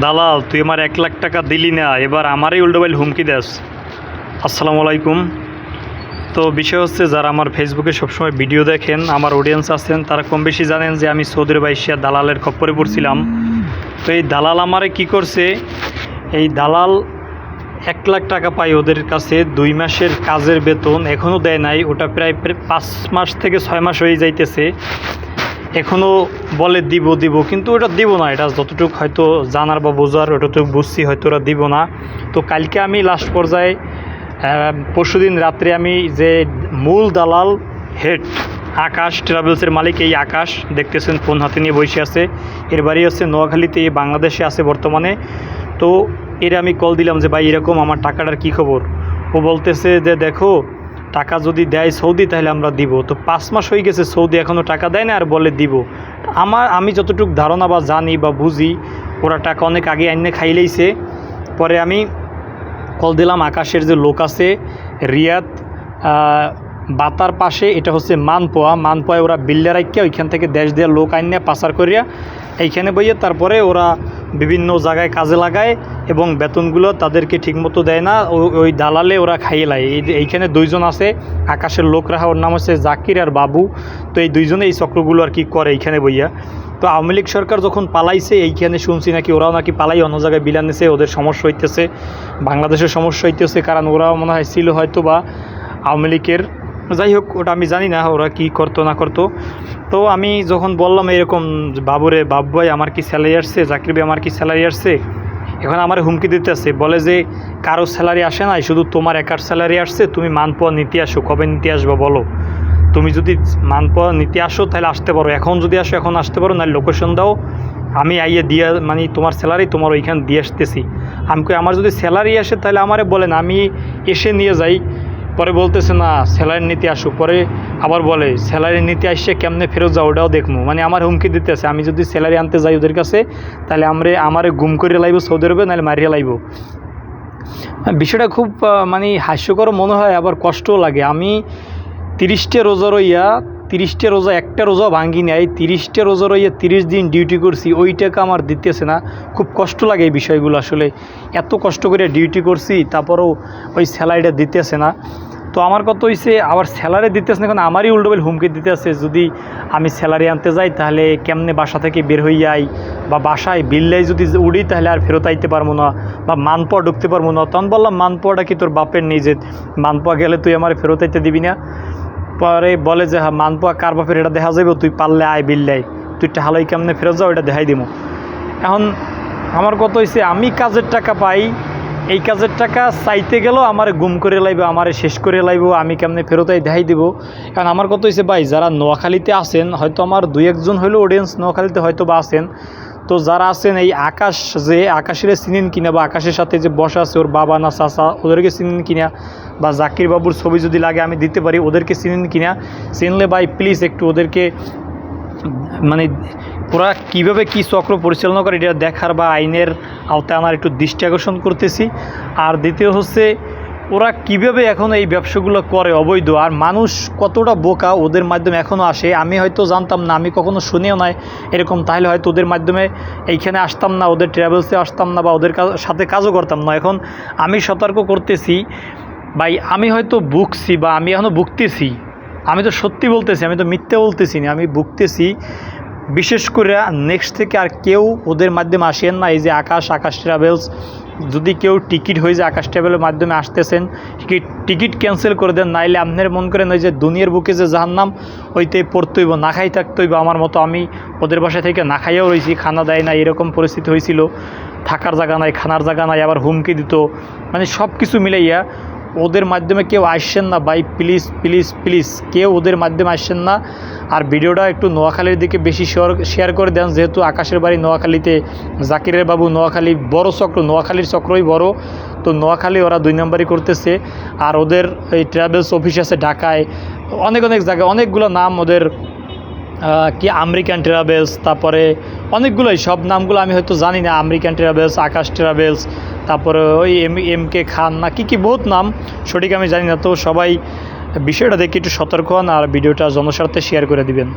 দালাল, তুই আমার এক লাখ টাকা দিলি না, এবার আমারই উল্টোবাইল হুমকি দেস। আসসালামু আলাইকুম। তো বিষয় হচ্ছে, যারা আমার ফেসবুকে সবসময় ভিডিও দেখেন, আমার অডিয়েন্স আছেন, তারা কম বেশি জানেন যে আমি সৌদির বাইশিয়া দালালের খপ্পরে পড়ছিলাম। তো এই দালাল আমারে কি করছে? এই দালাল এক লাখ টাকা পাই ওদের কাছে, দুই মাসের কাজের বেতন এখনও দেয় নাই, ওটা প্রায় প্রায় পাঁচ মাস থেকে ছয় মাস হয়ে যাইতেছে। এখনও বলে দিব দিব, কিন্তু ওটা দিব না। এটা যতটুকু হয়তো জানার বা বোঝার, ওটাটুকু বুঝছি, হয়তো ওরা দিব না। তো কালকে আমি লাস্ট পর্যায়ে পরশুদিন রাত্রে আমি যে মূল দালাল হেড, আকাশ ট্রাভেলসের মালিক, এই আকাশ, দেখতেছেন ফোন হাতে নিয়ে বসে আছে। এর বাড়ি হচ্ছে নোয়াখালীতে বাংলাদেশে আছে বর্তমানে। তো এর আমি কল দিলাম যে, ভাই, এরকম আমার টাকাটার কি খবর? ও বলতেছে যে, দেখো টাকা যদি দেয় সৌদি, তাহলে আমরা দিব। তো পাঁচ মাস হয়ে গেছে সৌদি এখনও টাকা দেয় না আর বলে দিব। আমার, আমি যতটুকু ধারণা বা জানি বা বুঝি, ওরা টাকা অনেক আগে আইনে খাইলেইছে। পরে আমি কল দিলাম, আকাশের যে লোক আছে, রিয়াদ বাতার পাশে, এটা হচ্ছে মানপোয়া। মানপোয়ায় ওরা বিল্ডার আইকিয়া, ওইখান থেকে দেশ দেওয়ার লোক আইনে পাচার করিয়া, এইখানে বইয়ে তারপরে ওরা বিভিন্ন জায়গায় কাজে লাগায়। এবং বেতনগুলো তাদেরকে ঠিকমতো দেয় না। ওই দালালে ওরা খাইয়ে লায়। এই এইখানে দুইজন আছে, আকাশের লোক রাখা, ওর নাম হচ্ছে জাকির আর বাবু। তো এই দুইজনে এই চক্রগুলো আর কি করে এইখানে বইয়া। তো আওয়ামী লীগ সরকার যখন পালাইছে, এইখানে শুনছি নাকি ওরাও নাকি পালাই, অন্য জায়গায় বিলানেছে ওদের সমস্যা হইতেছে। বাংলাদেশের সমস্যা হইতেছে, কারণ ওরাও মনে হয় ছিল হয়তো বা আওয়ামী লীগের। যাই হোক, ওটা আমি জানি না, ওরা কি করতো, না করতো। তো আমি যখন বললাম এরকম, বাবুরে বাবু ভাই আমার কি স্যালারি আসছে? জাকির ভাই, আমার কি স্যালারি আসছে? এখন আমার হুমকি দিতেছে, বলে যে কারও স্যালারি আসে নাই, শুধু তোমার একার স্যালারি আসছে, তুমি মানপোয়া নিতে আসো, কবে নিতে আসব বলো? তুমি যদি মানপোয়া নিতে আসো, তাহলে আসতে পারো। এখন যদি আসো, এখন আসতে পারো না লোকেশন দাও। আমি আইয়ে দিয়ে মানে তোমার স্যালারি তোমার ওইখানে দিয়ে আসতেছি। আমি আমার যদি স্যালারি আসে, তাহলে আমারে বলেন, আমি এসে নিয়ে যাই। পরে বলতেছে, না স্যালারি নিতে আসো পরে আবার বলে স্যালারি নিতে আসছে, কেমনে ফেরত যাও ওটাও দেখব মানে আমার হুমকি দিতেছে, আমি যদি স্যালারি আনতে যাই ওদের কাছে, তাহলে আমরা, আমারে গুম করে লাইব, সৌদি আরবে, নাহলে মারিয়ে লাইব। বিষয়টা খুব মানে হাস্যকর মনে হয়, আবার কষ্টও লাগে। আমি তিরিশটা রোজা রইয়া তিরিশটা রোজা, একটা রোজা ভাঙ্গি নাই। তিরিশটা রোজা রইয়া তিরিশ দিন ডিউটি করছি ওই টাকা আমার দিতেছে না। খুব কষ্ট লাগে এই বিষয়গুলো আসলে। এত কষ্ট করে ডিউটি করছি, তারপরেও ওই স্যালারিটা দিতেছে না। তো আমার কথা হয়েছে আবার স্যালারি দিতেছে না এখন আমারই উল্টোবেল হুমকি দিতে আছে যদি আমি স্যালারি আনতে যাই, তাহলে কেমনে বাসা থেকে বের হয়ে যাই বা বাসায় বিল্লাই যদি উড়ি, তাহলে আর ফেরত আইতে পারব না। বা মানপোয়া ঢুকতে পারব না। তখন বললাম, মানপোয়াটা কি তোর বাপের যে মানপোয়া গেলে তুই আমার ফেরত আইতে দিবি না? পরে বলে যে হ্যাঁ মানপোয়া কার বাপের এটা দেখা যাবে তুই পারলে আয়, বিল্লাই। তুই হালাই কেমনে ফেরত যাও, এটা দেখাই দিব এখন আমার কত হয়েছে আমি কাজের টাকা পাই, এই কাজের টাকা চাইতে গেলেও আমার গুম করে লাইব, আমার শেষ করে লাইব, আমি কেমনে ফেরতাই দেখাই দিব। কারণ আমার কত হয়েছে ভাই, যারা নোয়াখালীতে আছেন, হয়তো আমার দুই একজন হলেও অডিয়েন্স নোয়াখালীতে হয়তো বা আছেন তো যারা আছেন এই আকাশ যে আকাশের চিনেন কিনা বা আকাশের সাথে যে বসা আছে, ওর বাবা না চাচা, ওদেরকে চিনেন কিনা বা জাকির বাবুর ছবি যদি লাগে আমি দিতে পারি, ওদেরকে চিনেন কিনা? চিনলে ভাই প্লিজ একটু ওদেরকে মানে ওরা কীভাবে কী চক্র পরিচালনা করে এটা দেখার বা আইনের আওতায় আমার একটু দৃষ্টি আকর্ষণ করতেছি। আর দ্বিতীয় হচ্ছে ওরা কীভাবে এখন এই ব্যবসাগুলো করে অবৈধ? আর মানুষ কতটা বোকা ওদের মাধ্যমে এখনও আসে? আমি হয়তো জানতাম না, আমি কখনো শুনেও নাই এরকম। তাহলে হয়তো ওদের মাধ্যমে এইখানে আসতাম না, ওদের ট্রাভেলসে আসতাম না বা ওদের সাথে কাজও করতাম না। এখন আমি সতর্ক করতেছি, ভাই, আমি হয়তো বুকছি বা আমি এখনও ভুগতেছি। আমি তো সত্যি বলতেছি, আমি তো মিথ্যে বলতেছি না, আমি ভুগতেছি। বিশেষ করে নেক্সট থেকে আর কেউ ওদের মাধ্যমে আসেন না, এই যে আকাশ আকাশ ট্রাভেলস যদি কেউ টিকিট হয়ে যায় আকাশ ট্রাভেলের মাধ্যমে আসতেছেন টিকিট ক্যান্সেল করে দেন, নাইলে আপনার মন করেন ওই যে দুনিয়ার বুকে যে জাহান্নাম ওইতে পড়তেইব না খাই থাকতেইব আমার মতো আমি ওদের বাসা থেকে না খাইয়াও রয়েছি, খানা দেয় না এরকম পরিস্থিতি হয়েছিল। থাকার জায়গা নাই, খানার জায়গা নাই, আবার হুমকি দিত। মানে সব কিছু মিলাইয়া ওদের মাধ্যমে কেউ আসছেন না, ভাই প্লিজ প্লিজ প্লিজ কেউ ওদের মাধ্যমে আসছেন না। আর ভিডিওটা একটু নোয়াখালীর দিকে বেশি শেয়ার শেয়ার করে দেন, যেহেতু আকাশের বাড়ি নোয়াখালীতে, জাকিরের বাবু নোয়াখালী বড় চক্র, নোয়াখালীর চক্রই বড়। তো নোয়াখালী ওরা দুই নম্বরই করতেছে। আর ওদের এই ট্রাভেলস অফিস আছে ঢাকায়। অনেক অনেক জায়গায়, অনেকগুলো নাম ওদের কি আমেরিকান ট্রাভেলস তারপরে অনেকগুলোই, সব নামগুলো আমি হয়তো জানি না আমেরিকান ট্রাভেলস আকাশ ট্রাভেলস তারপরে ওই এম এম কে খান না কি কি বহুত নাম, সঠিক আমি জানি না, তো সবাই বিষয়টা দেখে একটু সতর্ক হন আর ভিডিওটা জনস্বার্থে শেয়ার করে দিবেন।